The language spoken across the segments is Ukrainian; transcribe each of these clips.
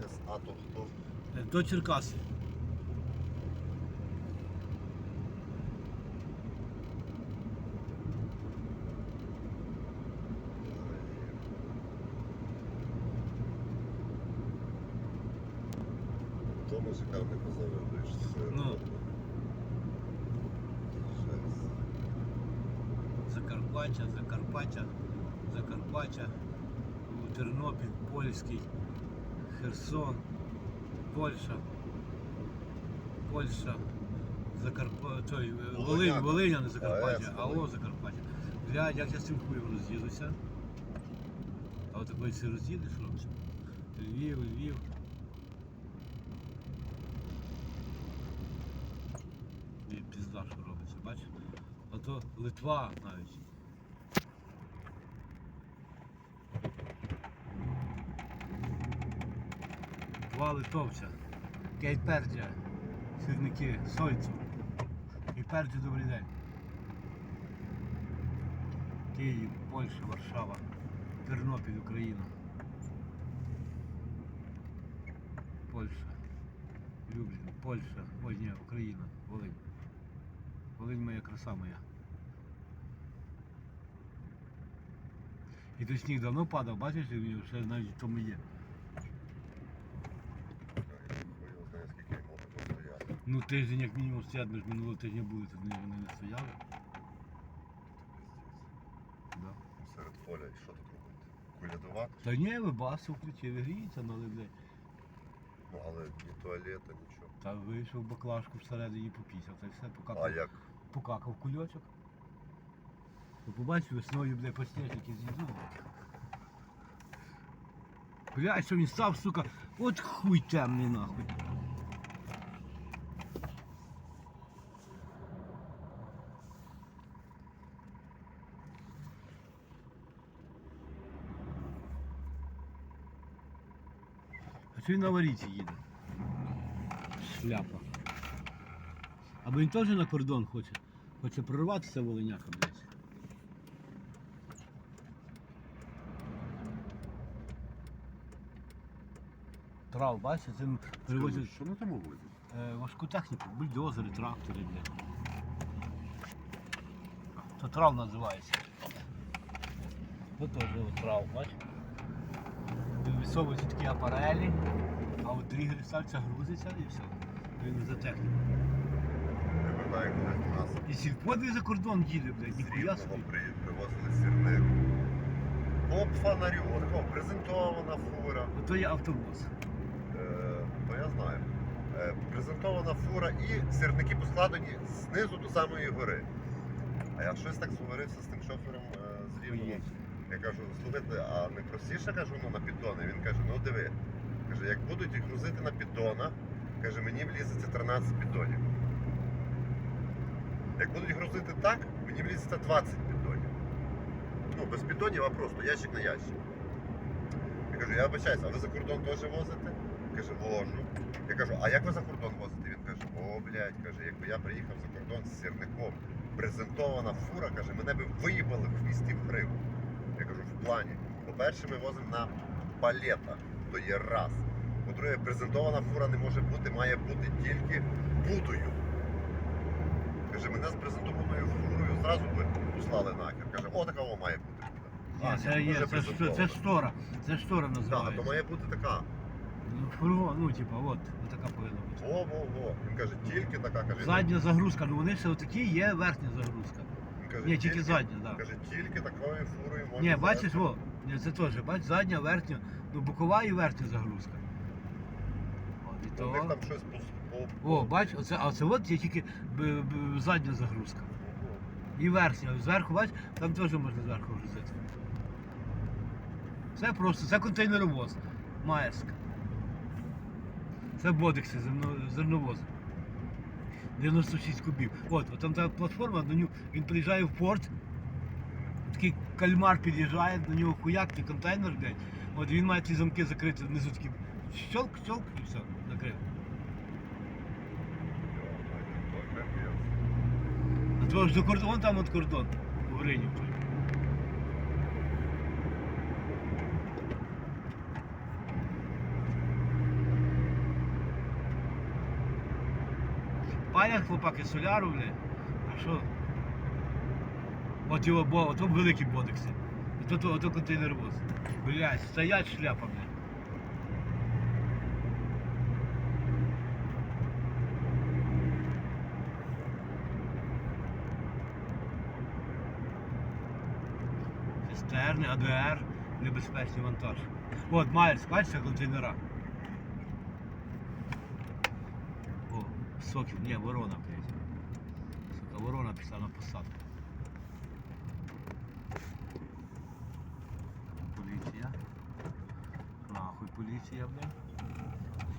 А СА то хто? Е, До Черкаси. То музикант не позавидуєш. Ну. Закарпаття, Закарпаття, Закарпаття, Тернопіль, Польський, Херсон, Польща, Польща, Закарпаття, е, Волиняка. Волиня, не Закарпаття, АЕС, алло Закарпаття. Блядь, як я з цим хуєм роз'їдуся? А от такої це роз'їдеш, робиш? Львів, Львів. І пізда, що робиться, бачиш? А то Литва навіть. Два литовця. Кейпердя. Сірники, Сольцю. Кейпердя, добрий день. Київ, Польща, Варшава, Тернопіль, Україна. Польща. Люблін, Польща, ой, ні, Україна, Волинь. Волинь моя краса моя. І той сніг давно падав, бачиш, він ще навіть в тому є. Хуй його знає, скільки йому тут стояти. Ну тиждень як мінімум стоять, ми ж минулого тижня були, тут вони вони не стояли. Да. Серед поля, і що тут робити? Кулядувати? Та ні, ви басу включили, гріється, ну але блядь. Ну, але ні туалета, нічого. Та вийшов баклажку всередині попісяв, та й все, покакав, А як? покакав кульочок. Ви побачив весною, блядь, постежники з'їду. Блядь, що він став, сука, от хуй темний нахуй. Що він на аварійці їде? Шляпа. Або він теж на кордон хоче. Хоче прорватися волиняка, блядь. Трав, бачите, цим перевозять Що на тому возять? е, важку техніку, бульдозери, трактори, блядь. То трав називається. Ось теж от трав, бачиш? Висовуються такі апарелі, а от тригери ставиться, грузиться і все. Він за техніку. Коли нас І сільпо за кордон їде, блядь, ніхуя собі. при- привозили сірник. По фонарю, отакого презентована фура. Ото є автобус. Е, то я знаю. Е, презентована фура і сірники поскладені знизу до самої гори. А я щось так сварився з тим шофером е, з Рівного. Я кажу, слухайте, а не простіше кажу, ну на піддони. Він каже, ну диви. Каже, як будуть грузити на піддонах, каже, мені влізеться 13 піддонів. Як будуть грузити так, мені влізеться 20 піддонів. Ну, без піддонів, а просто ящик на ящик. Я кажу, я вибачаюся, а ви за кордон теж возите? Каже, вожу. Я кажу, а як ви за кордон возите? Він каже, о, блядь, каже, якби я приїхав за кордон з сірником, презентована фура, каже, мене би виїбали в хвісті в гриву. Я кажу, в плані. По-перше, ми возимо на палетах, то є раз. По-друге, презентована фура не може бути, має бути тільки будою. Каже, мене з презентованою фурою зразу би послали нахер. Каже, о, такого має бути. Ні, це є, дуже це, це, штора. Це штора Так, то називається. має бути така. Ну, фургон, ну, типа, от, така повинна бути. Во-во-во. Він каже, тільки така, каже. Задня загрузка, ну вони все отакі, є верхня загрузка. Він каже, Ні, тільки задня. Каже, тільки такою фурою можна. Ні, бачиш, ні, це теж, бач, задня, верхня, ну бокова і верхня загрузка. От, і У них то... там щось по... по... О, бач, оце, а це от є тільки б, б, задня загрузка. І верхня. Зверху, бач, там теж можна зверху грузити. Це просто, це контейнеровоз. Маєрськ. Це бодикси, зерно, зерновоз. 96 кубів. От, от там та платформа, до нього, він приїжджає в порт, такий кальмар під'їжджає, до нього хуяк, і контейнер, блядь. От він має ці замки закриті внизу такі. щелк, щелк і все, закрив. А то ж до кордон там от кордон. У Грині. Палять хлопаки соляру, блядь. А що? От його, бо, ото великі бодекси. Ото, ото, ото контейнеровоз. Блядь, стоять шляпа, блядь. Цистерни, АДР, небезпечний вантаж. От, Майльс, бачите контейнера? О, сокіл, ні, ворона, блядь. Сука, ворона пішла на посадку. Поліція. Нахуй поліція, блядь.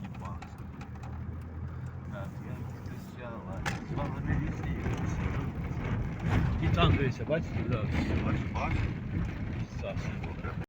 Їбалися. Так, я кричала. Слава не вісні. І там дивіться, бачите, да. Бачиш, бачиш? Саша.